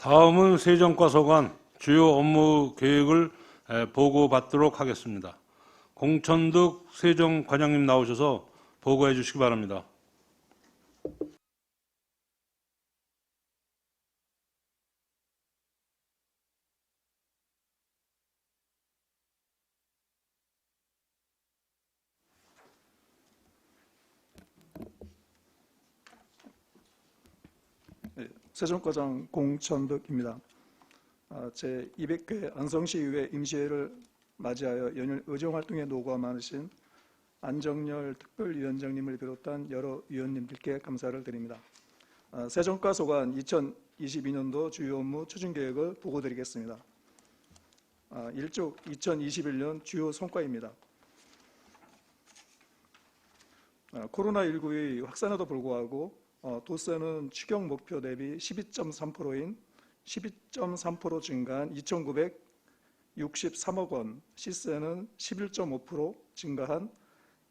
다음은 세정과서관 주요 업무 계획을 에, 보고받도록 하겠습니다. 공천득 세정과장님 나오셔서 보고해 주시기 바랍니다. 세종과장 공천덕입니다. 아, 제 200회 안성시의회 임시회를 맞이하여 연일 의정활동에 노고가 많으신 안정열 특별위원장님을 비롯한 여러 위원님들께 감사를 드립니다. 아, 세종과 소관 2022년도 주요 업무 추진 계획을 보고드리겠습니다. 아, 1쪽 2021년 주요 성과입니다. 아, 코로나19의 확산에도 불구하고 어, 도세는 추경 목표 대비 12.3%인 12.3% 증가한 2,963억 원, 시세는 11.5% 증가한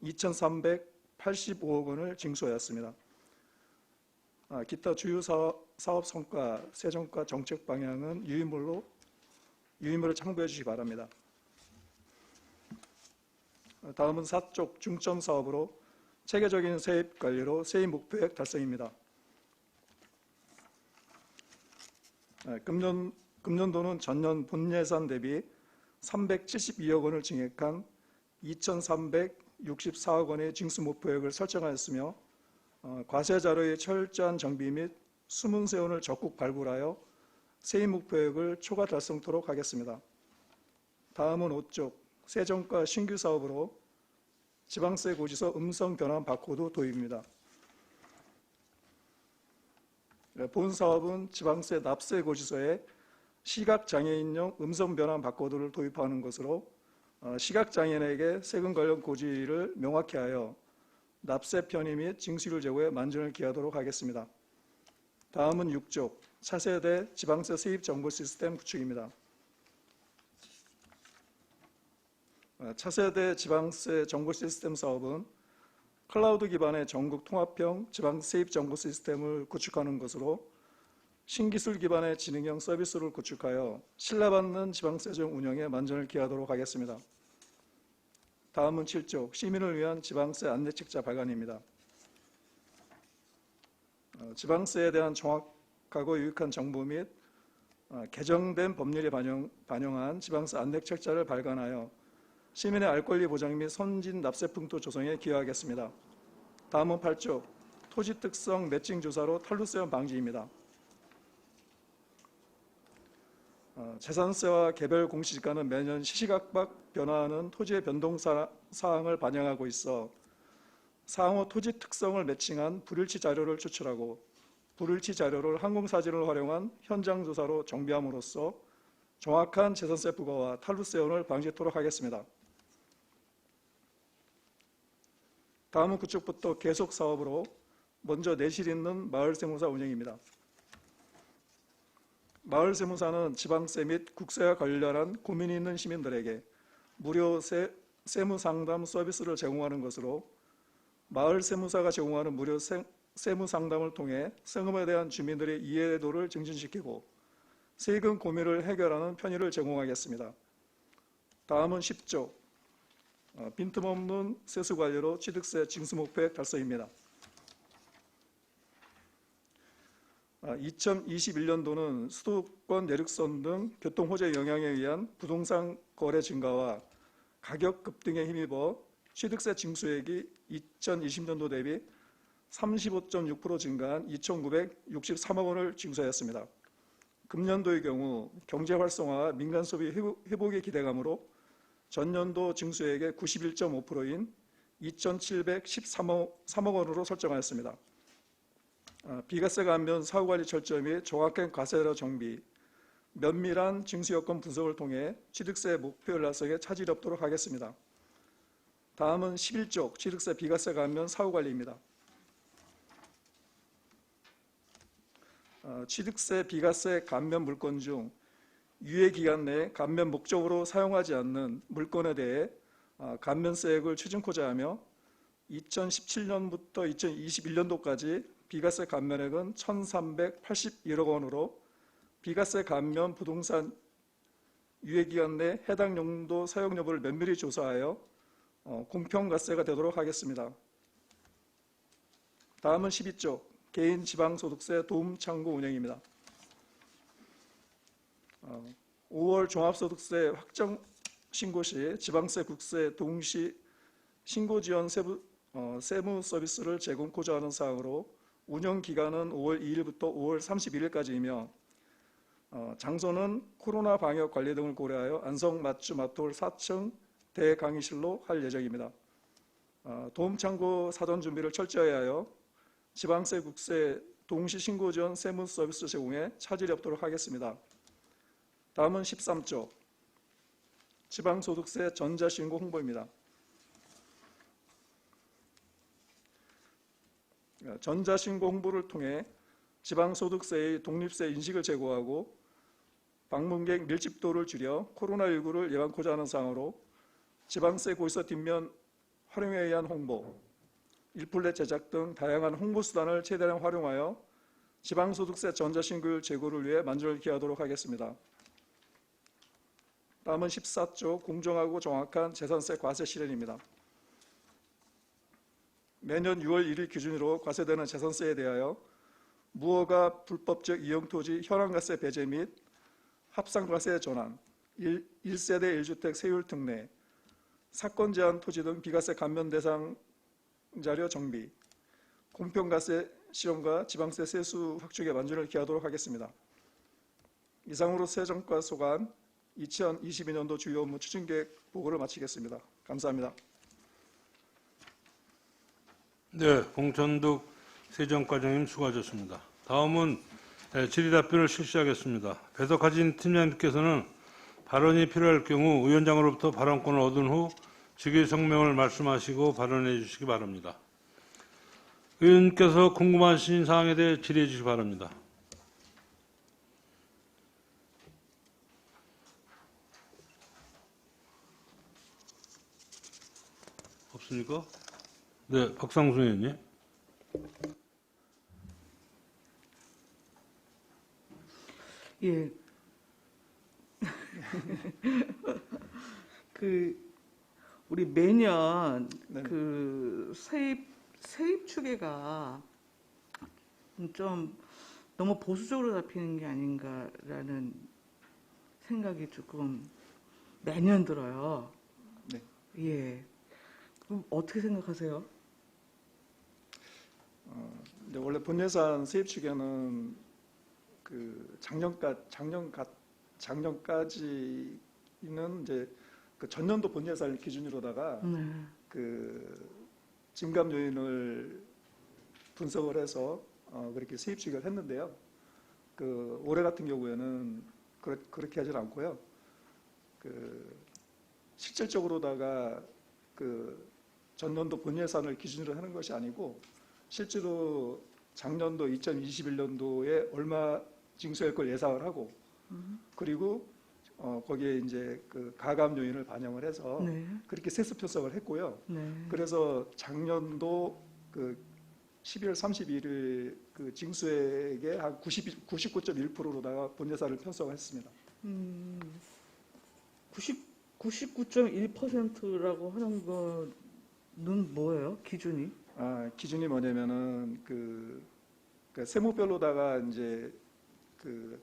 2,385억 원을 징수하였습니다. 아, 기타 주요 사업, 사업 성과, 세정과 정책 방향은 유의물로 유의물을 참고해 주시기 바랍니다. 아, 다음은 사쪽 중점 사업으로 체계적인 세입 관리로 세입 목표액 달성입니다. 아, 금년, 금년도는 전년 본 예산 대비 372억 원을 증액한 2,364억 원의 징수 목표액을 설정하였으며 어, 과세 자료의 철저한 정비 및 숨은 세원을 적극 발굴하여 세입 목표액을 초과 달성토록 하겠습니다. 다음은 5쪽 세정과 신규 사업으로 지방세 고지서 음성 변환 바코드 도입입니다. 네, 본 사업은 지방세 납세 고지서에 시각장애인용 음성 변환 바코드를 도입하는 것으로 어, 시각장애인에게 세금 관련 고지를 명확히 하여 납세 편의 및 징수율 제고에 만전을 기하도록 하겠습니다. 다음은 6쪽 차세대 지방세 세입 정보 시스템 구축입니다. 어, 차세대 지방세 정보 시스템 사업은 클라우드 기반의 전국 통합형 지방 세입 정보 시스템을 구축하는 것으로 신기술 기반의 지능형 서비스를 구축하여 신뢰받는 지방세정 운영에 만전을 기하도록 하겠습니다. 다음은 7쪽 시민을 위한 지방세 안내책자 발간입니다. 어, 지방세에 대한 정확하고 유익한 정보 및 어, 개정된 법률이 반영, 반영 한 지방세 안내책자를 발간하여 시민의 알 권리 보장 및 선진 납세 풍토 조성에 기여하겠습니다. 다음은 8쪽 토지 특성 매칭 조사로 탈루세원 방지입니다. 어, 재산세와 개별 공시지가는 매년 시시각각 변화하는 토지의 변동 사- 사항을 반영하고 있어 상호 토지 특성을 매칭한 불일치 자료를 추출하고 불일치 자료를 항공사진을 활용한 현장 조사로 정비함으로써 정확한 재산세 부과와 탈루세원을 방지토록 하겠습니다. 다음은 그쪽부터 계속 사업으로 먼저 내실 있는 마을 세무사 운영입니다. 마을 세무사는 지방세 및 국세와 관련한 고민이 있는 시민들에게 무료 세, 세무 상담 서비스를 제공하는 것으로 마을 세무사가 제공하는 무료 세, 세무 상담을 통해 세금에 대한 주민들의 이해도를 증진시키고 세금 고민을 해결하는 편의를 제공하겠습니다. 다음은 10조 어, 빈틈없는 세수 관리로 취득세 징수 목표액 달성입니다. 2021년도는 수도권 내륙선 등 교통 호재 영향에 의한 부동산 거래 증가와 가격 급등에 힘입어 취득세 징수액이 2020년도 대비 35.6% 증가한 2,963억 원을 징수하였습니다. 금년도의 경우 경제 활성화와 민간 소비 회복- 회복의 기대감으로 전년도 징수액의 91.5%인 2,713억 3억 원으로 설정하였습니다. 아, 비과세 감면 사후관리 철저 및 정확한 과세로 정비, 면밀한 징수 여건 분석을 통해 취득세 목표 달성에 차질이 없도록 하겠습니다. 다음은 11쪽 취득세 비과세 감면 사후관리입니다. 어, 취득세 비과세 감면 물건 중 유예 기간 내에 감면 목적으로 사용하지 않는 물건에 대해 어, 감면세액을 추징코자 하며 2017년부터 2021년도까지 비과세 감면액은 1,381억 원으로 비과세 감면 부동산 유예 기간 내 해당 용도 사용 여부를 면밀히 조사하여 어, 공평과세가 되도록 하겠습니다. 다음은 12조 개인 지방소득세 도움 창구 운영입니다. 어, 5월 종합소득세 확정 신고 시 지방세 국세 동시 신고 지원 세부, 어, 세무 서비스를 제공코자 하는 사항으로 운영 기간은 5월 2일부터 5월 31일까지이며 어, 장소는 코로나 방역 관리 등을 고려하여 안성 맞주 마톨 4층 대강의실로 할 예정입니다. 어, 도움창고 사전 준비를 철저히 하여 지방세 국세 동시 신고 지원 세무 서비스 제공에 차질이 없도록 하겠습니다. 다음은 13조 지방소득세 전자신고 홍보입니다. 어, 전자신고 홍보를 통해 지방소득세의 독립세 인식을 제고하고 방문객 밀집도를 줄여 코로나19를 예방코자 하는 사항으로 지방세 고지서 뒷면 활용에 의한 홍보, 일플렛 제작 등 다양한 홍보 수단을 최대한 활용하여 지방소득세 전자신고율 제고를 위해 만전을 기하도록 하겠습니다. 다음은 14조 공정하고 정확한 재산세 과세 실현입니다. 매년 6월 1일 기준으로 과세되는 재산세에 대하여 무허가 불법적 이용토지 현황과세 배제 및 합상과세 전환, 1, 1세대 1주택 세율 특례, 사건 제한 토지 등 비과세 감면 대상 자료 정비, 공평과세 실현과 지방세 세수 확충에 만전을 기하도록 하겠습니다. 이상으로 세정과 소관 2022년도 주요 업무 추진 계획 보고를 마치겠습니다. 감사합니다. 네, 봉천득 세정과장님 수고하셨습니다. 다음은 예, 질의답변을 실시하겠습니다. 배석하신 팀장님께서는 발언이 필요할 경우 위원장으로부터 발언권을 얻은 후 직위 성명을 말씀하시고 발언해 주시기 바랍니다. 의원님께서 궁금하신 사항에 대해 질의해 주시기 바랍니다. 없습니까? 네, 박상수 의원님. 예. 그 우리 매년 네. 그 세입 세입 추계가 좀 너무 보수적으로 잡히는 게 아닌가라는 생각이 조금 매년 들어요. 네. 예. 그럼 어떻게 생각하세요? 근데 원래 본예산 세입 추계는 그 작년까 작년까 작년까지는 이제 그 전년도 본예산을 기준으로다가 네. 그 증감 요인을 분석을 해서 어, 그렇게 세입 추계를 했는데요. 그 올해 같은 경우에는 그렇, 그렇게 하질 않고요. 그 실질적으로다가 그 전년도 본예산을 기준으로 하는 것이 아니고 실제로 작년도 2021년도에 얼마 징수할 걸 예상을 하고 그리고 어, 거기에 이제 그 가감 요인을 반영을 해서 네. 그렇게 세수 편성을 했고요. 네. 그래서 작년도 그 12월 31일 그 징수액의 한 90, 99.1%로다가 본예산을 편성을 했습니다. 음, 90, 99.1%라고 하는 거 는 뭐예요? 기준이? 아, 기준이 뭐냐면은 그, 그 세무별로다가 이제 그,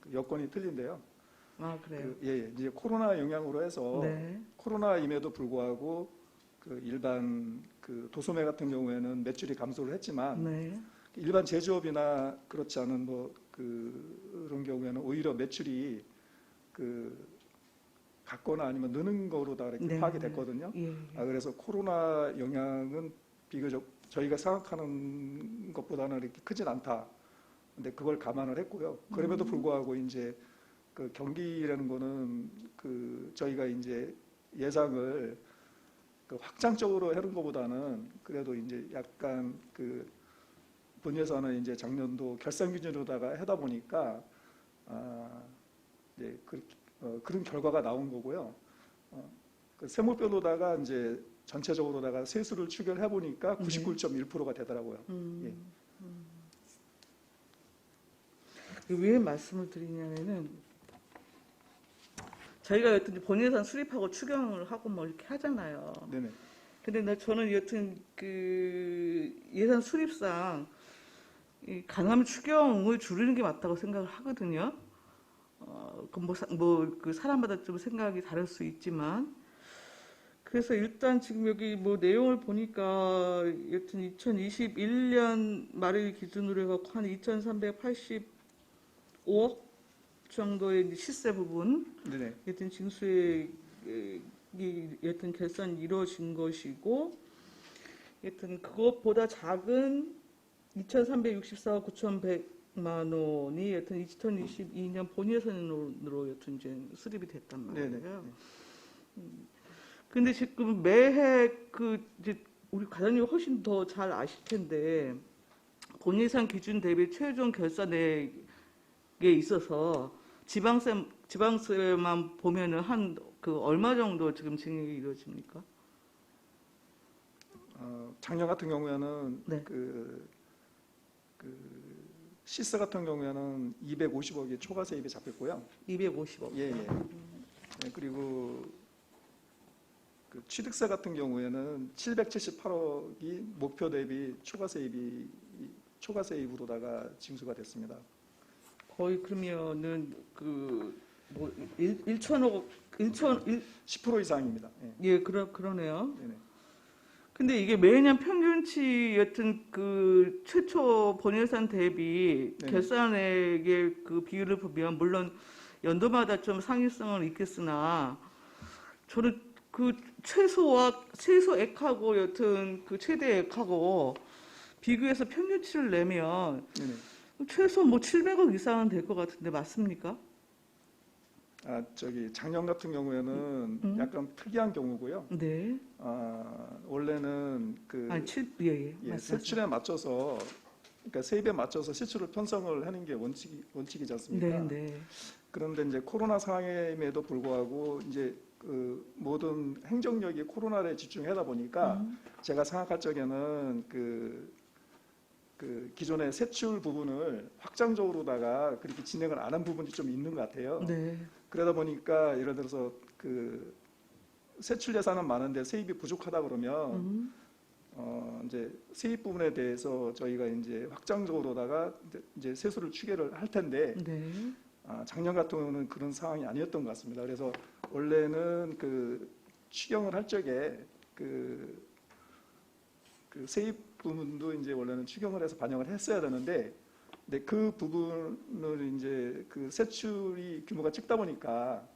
그 여건이 틀린데요. 아, 그래요? 그, 예, 예, 이제 코로나 영향으로 해서 네. 코로나임에도 불구하고 그 일반 그 도소매 같은 경우에는 매출이 감소를 했지만 네. 일반 제조업이나 그렇지 않은 뭐 그, 그런 경우에는 오히려 매출이 그 같거나 아니면 느는 거로다 이렇게 네. 파악이 됐거든요. 예. 아, 그래서 코로나 영향은 비교적 저희가 생각하는 것보다는 이렇게 크진 않다. 근데 그걸 감안을 했고요. 그럼에도 불구하고 이제 그 경기라는 거는 그 저희가 이제 예상을 그 확장적으로 해놓은 것보다는 그래도 이제 약간 그 본예산은 이제 작년도 결산 기준으로다가 하다 보니까 아 이제 그, 어, 그런 결과가 나온 거고요. 어, 그 세무별로다가 이제 전체적으로다가 세수를 추결해 보니까 네. 99.1%가 되더라고요. 음, 예. 음. 왜 말씀을 드리냐면은 저희가 여튼 본예산 수립하고 추경을 하고 뭐 이렇게 하잖아요. 네네. 근데 나 저는 여튼 그 예산 수립상 이 가능하면 추경을 줄이는 게 맞다고 생각을 하거든요. 어, 뭐 뭐 그 사람마다 좀 생각이 다를 수 있지만 그래서 일단 지금 여기 뭐 내용을 보니까 여튼 2021년 말일 기준으로 해갖고 한 2,385억 정도의 시세 부분 네네. 여튼 징수액이 여튼 결산이 이루어진 것이고 여튼 그것보다 작은 2,364억 9,100 만 원이 여튼 2022년 본예산으로 여튼 이제 수립이 됐단 말이에요. 네네. 근데 지금 매해 그 이제 우리 과장님 훨씬 더 잘 아실 텐데 본예산 기준 대비 최종 결산액에 있어서 지방세 지방세만 보면은 한 그 얼마 정도 지금 증액이 이루어집니까? 어, 작년 같은 경우에는 네. 그, 그 시스 같은 경우에는 250억이 초과 세입이 잡혔고요. 250억. 예, 예. 네, 그리고 그 취득세 같은 경우에는 778억이 목표 대비 초과 세입이 초과 세입으로다가 징수가 됐습니다. 거의 그러면은 그뭐 1천억 1천 1, 10% 이상입니다. 예, 예 그러 그러네요. 네네. 근데 이게 매년 평균치 여튼 그 최초 본예산 대비 네네. 결산액의 그 비율을 보면 물론 연도마다 좀 상위성은 있겠으나 저는 그 최소와 최소액하고 여튼 그 최대액하고 비교해서 평균치를 내면 네네. 최소 뭐 700억 이상은 될 것 같은데 맞습니까? 아 저기 작년 같은 경우에는 음. 약간 특이한 경우고요. 네. 아 원래는 그 아니 7 예, 예. 예. 세출에 맞춰서 그러니까 세입에 맞춰서 세출을 편성을 하는 게 원칙 원칙이지 않습니까? 네, 네. 그런데 이제 코로나 상황임에도 불구하고 이제 그 모든 행정력이 코로나에 집중하다 보니까 음. 제가 생각할 적에는 그, 그 기존의 세출 부분을 확장적으로다가 그렇게 진행을 안 한 부분이 좀 있는 것 같아요. 네. 그러다 보니까 예를 들어서 그 세출 예산은 많은데 세입이 부족하다 그러면 음. 어 이제 세입 부분에 대해서 저희가 이제 확장적으로다가 이제- 세수를 추계를 할 텐데 네. 아, 작년 같은 경우는 그런 상황이 아니었던 것 같습니다. 그래서 원래는 그 추경을 할 적에 그, 그 세입 부분도 이제 원래는 추경을 해서 반영을 했어야 되는데, 근데 그 부분을 이제 그 세출이 규모가 적다 보니까,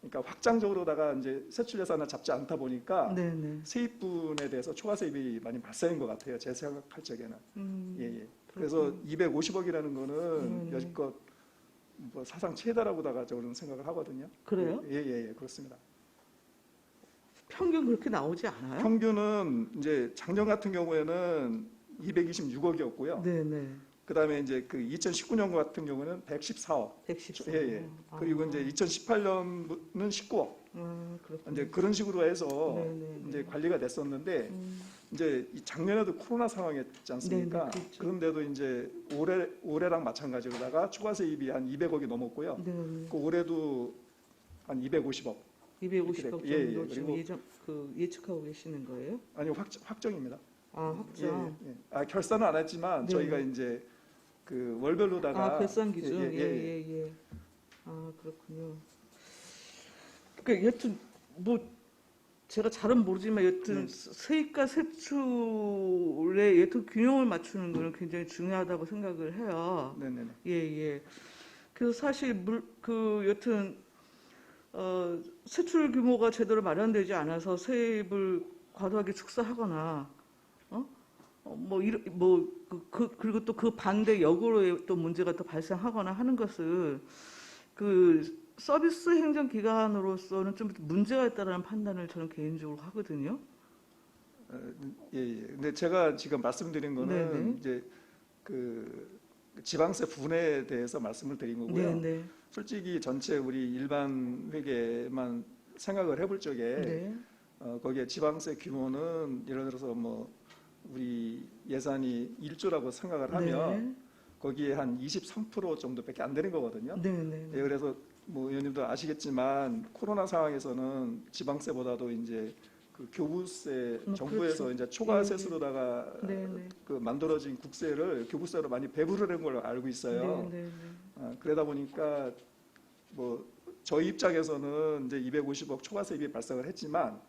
그러니까 확장적으로다가 이제 세출 예산을 잡지 않다 보니까 네, 네. 세입 부분에 대해서 초과 세입이 많이 발생한 것 같아요. 제 생각할 적에는. 음. 예, 예. 그래서 250억이라는 거는 음. 여지껏 뭐 사상 최다라고다가 저는 생각을 하거든요. 그래요? 예, 예, 예, 그렇습니다. 평균 그렇게 나오지 않아요? 평균은 이제 작년 같은 경우에는 226억이었고요. 네, 네. 그다음에 이제 그 2019년 같은 경우는 114억. 114. 예, 예. 그리고 이제 2018년은 19억. 아, 그렇군요. 이제 그런 식으로 해서 네, 네, 이제 네. 관리가 됐었는데 음. 이제 이 작년에도 코로나 상황이었지 않습니까? 네, 네, 그렇죠. 그런데도 이제 올해 올해랑 마찬가지로다가 추가 세입이 한 200억이 넘었고요. 네, 네. 그 올해도 한 250억. 250억 정도 예, 예. 지금 그리고- 예정 그 예측하고 계시는 거예요? 아니 확, 확정입니다. 아, 확정. 예, 예. 아 결산은 안 했지만 네. 저희가 이제 그 월별로다가 아, 결산 기준. 예, 예, 예, 예. 예, 예. 아, 그렇군요. 그러니까 여튼 뭐 제가 잘은 모르지만 여튼 네. 세입과 세출의 여튼 균형을 맞추는 거는 굉장히 중요하다고 생각을 해요. 네네네. 예, 예. 그래서 사실 물, 그 여튼 어, 세출 규모가 제대로 마련되지 않아서 세입을 과도하게 축소하거나 뭐 이런 뭐그 그, 그리고 또 그 반대 역으로의 또 문제가 또 발생하거나 하는 것을 그 서비스 행정 기관으로서는 좀 문제가 있다라는 판단을 저는 개인적으로 하거든요. 어, 예, 예. 근데 제가 지금 말씀드린 거는 네네. 이제 그 지방세 분에 대해서 말씀을 드린 거고요. 네, 네. 솔직히 전체 우리 일반 회계만 생각을 해볼 적에 네. 어, 거기에 지방세 규모는 예를 들어서 뭐 우리 예산이 1조라고 생각을 하면 네. 거기에 한 23% 정도밖에 안 되는 거거든요. 네, 네, 예, 네. 그래서 뭐 의원님도 아시겠지만 코로나 상황에서는 지방세보다도 이제 그 교부세 음, 정부에서 그렇죠. 이제 초과세수로다가 네, 네. 그 만들어진 국세를 교부세로 많이 배부르는 걸로 알고 있어요. 네, 네, 네. 아, 그러다 보니까 뭐 저희 입장에서는 이제 250억 초과세입이 발생을 했지만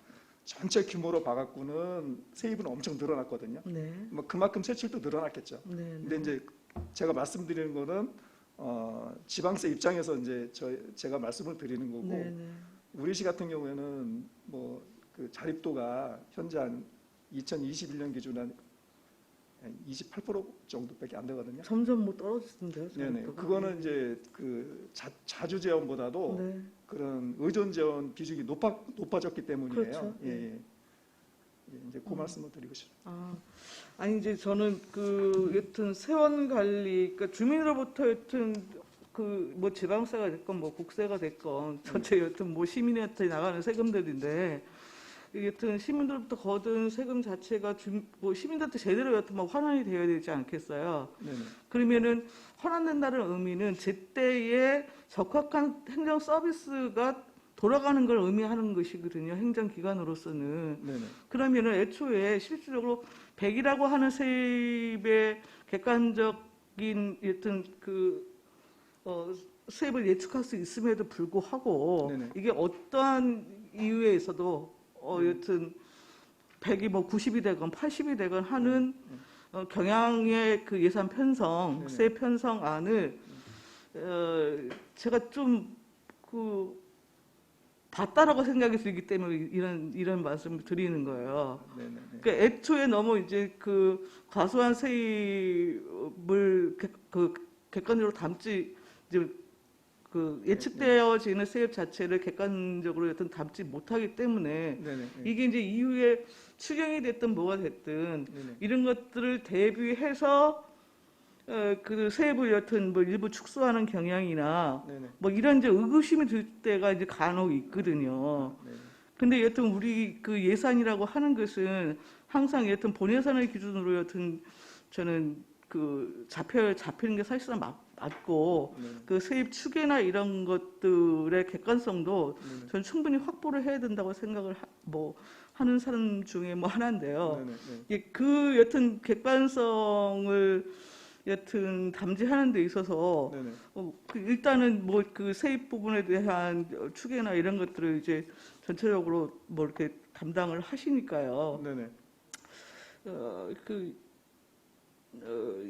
전체 규모로 봐갖고는 세입은 엄청 늘어났거든요. 네. 뭐 그만큼 세출도 늘어났겠죠. 네, 네. 근데 이제 제가 말씀드리는 거는 어, 지방세 입장에서 이제 저 제가 말씀을 드리는 거고 네, 네. 우리시 같은 경우에는 뭐 그 자립도가 현재 한 2021년 기준 한 28% 정도밖에 안 되거든요. 점점 뭐 떨어지던데요. 네네. 자립도가. 그거는 이제 그 자, 자주 재원보다도 네. 그런 의존 재원 비중이 높아 높아졌기 때문이에요. 그렇죠. 예, 예. 예, 이제 그 음. 말씀을 드리고 싶습니다. 아, 아니 이제 저는 그 여튼 세원 관리, 그러니까 주민으로부터 여튼 그 뭐 지방세가 됐건 뭐 국세가 됐건 전체 여튼 뭐 시민한테 나가는 세금들인데 여튼 시민들로부터 거둔 세금 자체가 주, 뭐 시민들한테 제대로 여튼 뭐 환원이 되어야 되지 않겠어요. 네네. 그러면은 환원된다는 의미는 제때에 적합한 행정 서비스가 돌아가는 걸 의미하는 것이거든요. 행정기관으로서는. 네네. 그러면은 애초에 실질적으로 100이라고 하는 세입의 객관적인 여튼 그 어, 세입을 예측할 수 있음에도 불구하고 네네. 이게 어떠한 이유에 있어도 어, 네. 여튼 100이 뭐 90이 되건 80이 되건 하는 네. 어, 경향의 그 예산 편성, 네네. 세 편성안을 어, 제가 좀그 봤다라고 생각이 들기 때문에 이런 이런 말씀을 드리는 거예요. 네네. 그러니까 애초에 너무 이제 그 과소한 세입을 객, 그 객관적으로 담지 이제 그 예측되어지는 세입 자체를 객관적으로 어떤 담지 못하기 때문에 네네. 이게 이제 이후에 추경이 됐든 뭐가 됐든 네네. 이런 것들을 대비해서 어, 그 세입을 여튼 뭐 일부 축소하는 경향이나 네네. 뭐 이런 이제 의구심이 들 때가 이제 간혹 있거든요. 네네. 근데 여튼 우리 그 예산이라고 하는 것은 항상 여튼 본 예산을 기준으로 여튼 저는 그 잡혀 잡히는 게 사실상 맞, 맞고 네네. 그 세입 추계나 이런 것들의 객관성도 네네. 저는 충분히 확보를 해야 된다고 생각을 하, 뭐 하는 사람 중에 뭐 하나인데요. 네네. 네. 예, 그 여튼 객관성을 여튼 담지하는 데 있어서 네네. 어, 그 일단은 뭐 그 세입 부분에 대한 추계나 이런 것들을 이제 전체적으로 뭐 이렇게 담당을 하시니까요. 네네. 어, 그, 어,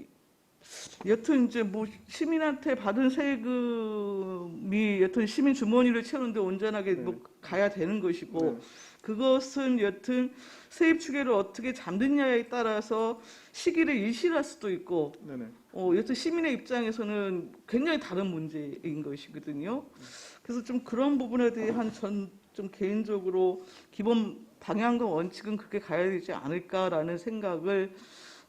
여튼 이제 뭐 시민한테 받은 세금이 여튼 시민 주머니를 채우는데 온전하게 네. 뭐 가야 되는 것이고 네. 그것은 여튼 세입 추계를 어떻게 잡느냐에 따라서 시기를 일실할 수도 있고 네네. 어, 여튼 시민의 입장에서는 굉장히 다른 문제인 것이거든요. 그래서 좀 그런 부분에 대한 전 좀 개인적으로 기본 방향과 원칙은 그렇게 가야 되지 않을까라는 생각을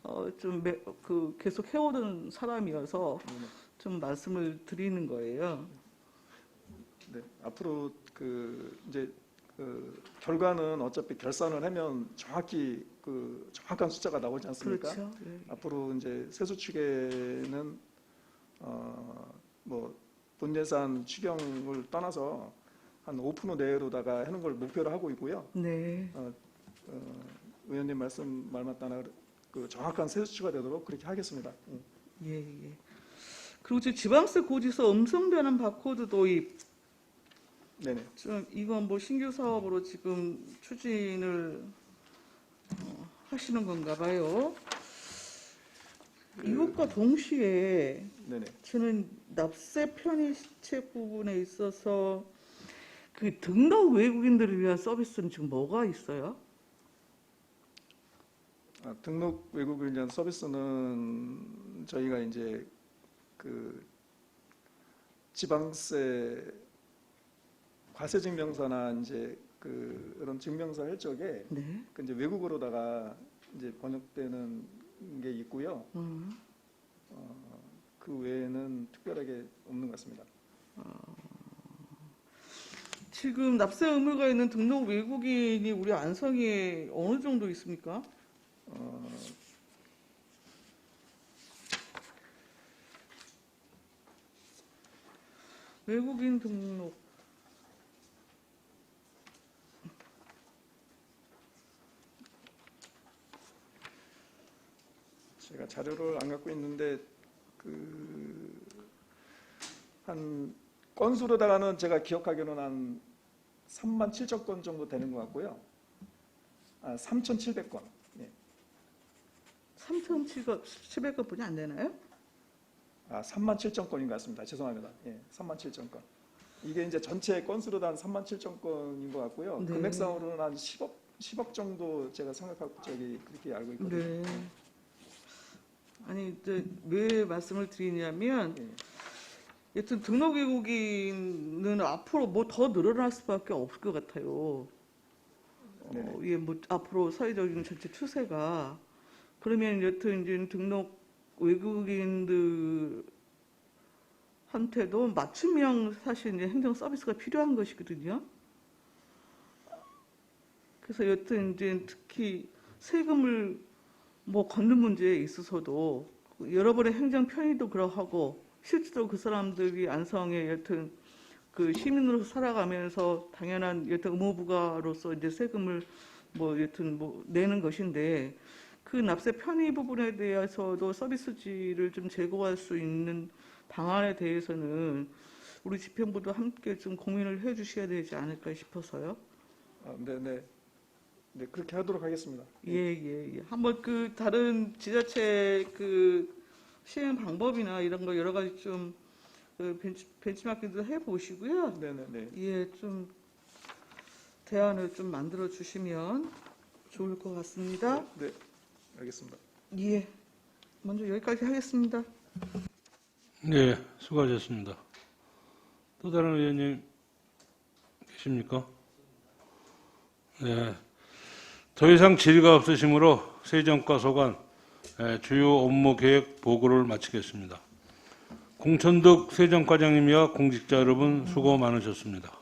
어, 좀그 계속 해오던 사람이어서 네네. 좀 말씀을 드리는 거예요. 네. 앞으로 그 이제 그 결과는 어차피 결산을 하면 정확히 그 정확한 숫자가 나오지 않습니까? 그렇죠. 예. 앞으로 이제 세수 추계는 어뭐 본예산 추경을 떠나서 한 5% 내외로다가 하는 걸 목표로 하고 있고요. 네. 어, 의원님 말씀 말 맞다나 그 정확한 세수치가 되도록 그렇게 하겠습니다. 음. 예, 예. 그리고 지금 지방세 고지서 음성 변환 바코드 도입 네네. 좀 이건 뭐 신규 사업으로 지금 추진을 어, 하시는 건가 봐요. 이것과 동시에 네네. 저는 납세 편의 시책 부분에 있어서 그 등록 외국인들을 위한 서비스는 지금 뭐가 있어요? 아, 등록 외국인 위한 서비스는 저희가 이제 그 지방세 과세 증명서나 이제 그 그런 증명서 할 적에 네. 그 이제 외국어로다가 이제 번역되는 게 있고요. 음. 그 외에는 특별하게 없는 것 같습니다. 지금 납세 의무가 있는 등록 외국인이 우리 안성에 어느 정도 있습니까? 어, 외국인 등록 제가 자료를 안 갖고 있는데 그 한 건수로 달하는 제가 기억하기로는 한 3만 7천 건 정도 되는 것 같고요. 아, 3,700건. 예. 3,700건 뿐이 안 되나요? 아, 3만 7천 건인 것 같습니다. 죄송합니다. 예, 3만 7천 건. 이게 이제 전체 건수로 한 3만 7천 건인 것 같고요. 네. 금액상으로는 한 10억 10억 정도 제가 생각하고 저기 그렇게 알고 있거든요. 네. 아니 이제 왜 말씀을 드리냐면 예. 여튼 등록 외국인은 앞으로 뭐 더 늘어날 수밖에 없을 것 같아요. 네. 어, 예, 뭐 앞으로 사회적인 전체 추세가 그러면 여튼 이제 등록 외국인들한테도 맞춤형 사실 이제 행정 서비스가 필요한 것이거든요. 그래서 여튼 이제 특히 세금을 뭐 걷는 문제에 있어서도 여러 번의 행정 편의도 그러하고 실제로 그 사람들이 안성에 여튼 그 시민으로서 살아가면서 당연한 여튼 의무부가로서 이제 세금을 뭐 여튼 뭐 내는 것인데 그 납세 편의 부분에 대해서도 서비스지를 좀 제고할 수 있는 방안에 대해서는 우리 집행부도 함께 좀 고민을 해 주셔야 되지 않을까 싶어서요. 아, 네, 네. 네, 그렇게 하도록 하겠습니다. 예, 예, 예. 한번 그 다른 지자체 그 시행 방법이나 이런 거 여러 가지 좀 그 벤치, 벤치마킹도 해 보시고요. 네, 네, 네. 예, 좀 대안을 좀 만들어 주시면 좋을 것 같습니다. 네, 알겠습니다. 예. 먼저 여기까지 하겠습니다. 네, 수고하셨습니다. 또 다른 의원님 계십니까? 네. 더 이상 질의가 없으시므로 세정과 소관 에, 주요 업무 계획 보고를 마치겠습니다. 공천득 세정과장님과 공직자 여러분 수고 많으셨습니다.